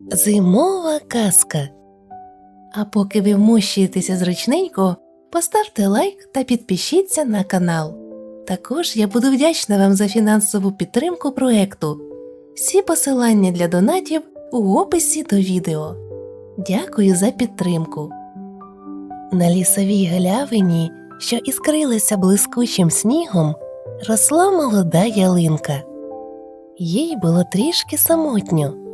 Зимова казка. А поки ви вмощуєтеся зручненько, поставте лайк та підпишіться на канал. Також я буду вдячна вам за фінансову підтримку проекту. Всі посилання для донатів у описі до відео. Дякую за підтримку. На лісовій галявині, що іскрилася блискучим снігом, росла молода ялинка. Їй було трішки самотньо.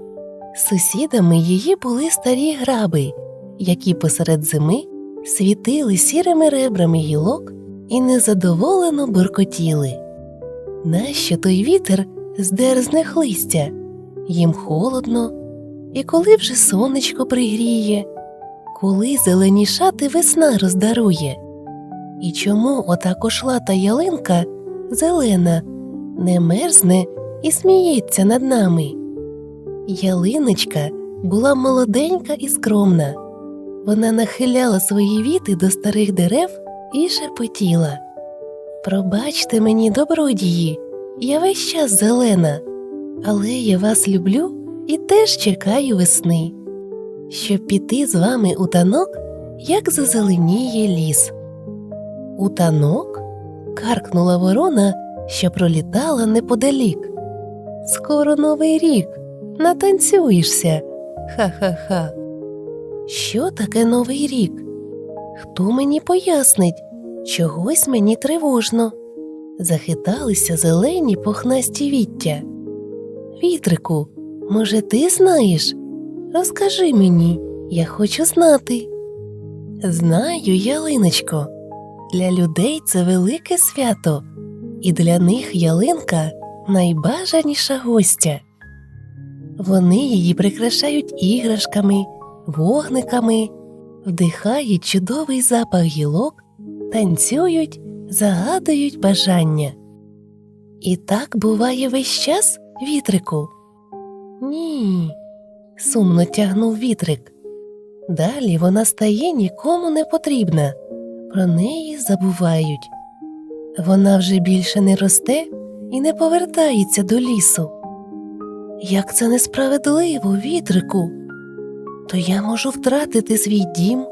Сусідами її були старі граби, які посеред зими світили сірими ребрами гілок і незадоволено буркотіли. Нащо той вітер здер з них листя? Їм холодно, і коли вже сонечко пригріє, коли зеленішати весна роздарує. І чому ота кошлата ялинка зелена не мерзне і сміється над нами? Ялиночка була молоденька і скромна. Вона нахиляла свої віти до старих дерев і шепотіла. Пробачте мені, добродії, я весь час зелена, але я вас люблю і теж чекаю весни, щоб піти з вами у танок, як зазеленіє ліс. У танок? каркнула ворона, що пролітала неподалік. Скоро новий рік натанцюєшся. Ха-ха-ха. Що таке новий рік? Хто мені пояснить? Чогось мені тривожно. Захиталися зелені похнасті віття. Вітрику, може, ти знаєш? Розкажи мені, я хочу знати. Знаю, ялиночко. Для людей це велике свято, і для них ялинка найбажаніша гостя. Вони її прикрашають іграшками, вогниками, вдихають чудовий запах гілок, танцюють, загадують бажання. І так буває весь час, вітрику? Ні, сумно тягнув вітрик. Далі вона стає нікому не потрібна, про неї забувають. Вона вже більше не росте і не повертається до лісу. Як це несправедливо, вітрику. То я можу втратити свій дім,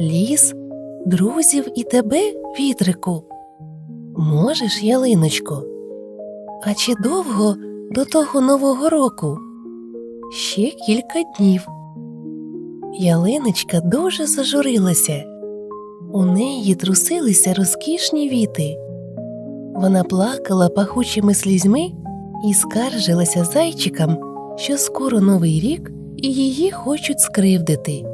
ліс, друзів і тебе, вітрику. Можеш, ялиночко? А чи довго до того нового року? Ще кілька днів. Ялиночка дуже зажурилася. У неї трусилися розкішні віти. Вона плакала пахучими слізьми і скаржилася зайчикам, що скоро новий рік і її хочуть скривдити.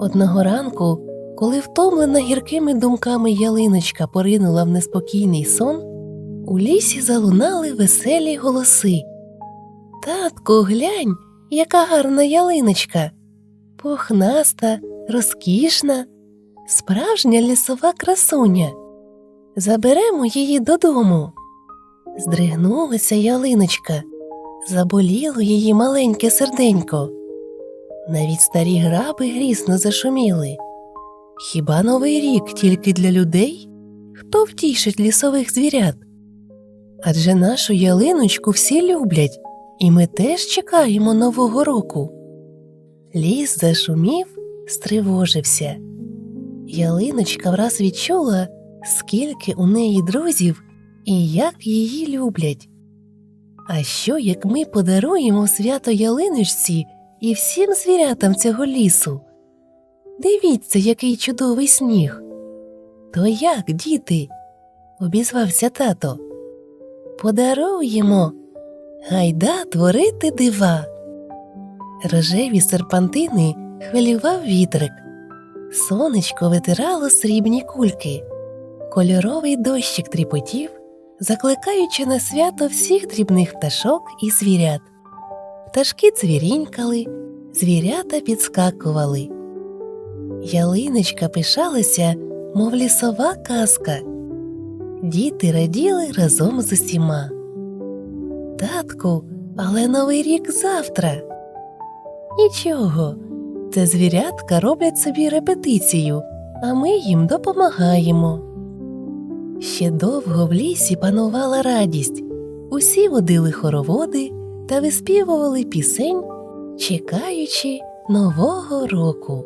Одного ранку, коли втомлена гіркими думками ялиночка поринула в неспокійний сон, у лісі залунали веселі голоси. Татку, глянь, яка гарна ялиночка, пухнаста, розкішна, справжня лісова красуня. Заберемо її додому. Здригнулася ялиночка, заболіло її маленьке серденько. Навіть старі граби грісно зашуміли. Хіба новий рік тільки для людей? Хто втішить лісових звірят? Адже нашу ялиночку всі люблять, і ми теж чекаємо Нового року. Ліс зашумів, стривожився. Ялиночка враз відчула, скільки у неї друзів і як її люблять. А що, як ми подаруємо свято ялиночці і всім звірятам цього лісу? Дивіться, який чудовий сніг. То як, діти? обізвався тато. Подаруємо. Гайда творити дива. Рожеві серпантини хвилював вітрик. Сонечко витирало срібні кульки. Кольоровий дощик тріпотів, закликаючи на свято всіх дрібних пташок і звірят. Пташки цвірінькали, звірята підскакували. Ялиночка пишалася, мов лісова казка. Діти раділи разом з усіма. Татку, але новий рік завтра. Нічого, це звірятка роблять собі репетицію, а ми їм допомагаємо. Ще довго в лісі панувала радість. Усі водили хороводи та виспівували пісень чекаючи нового року.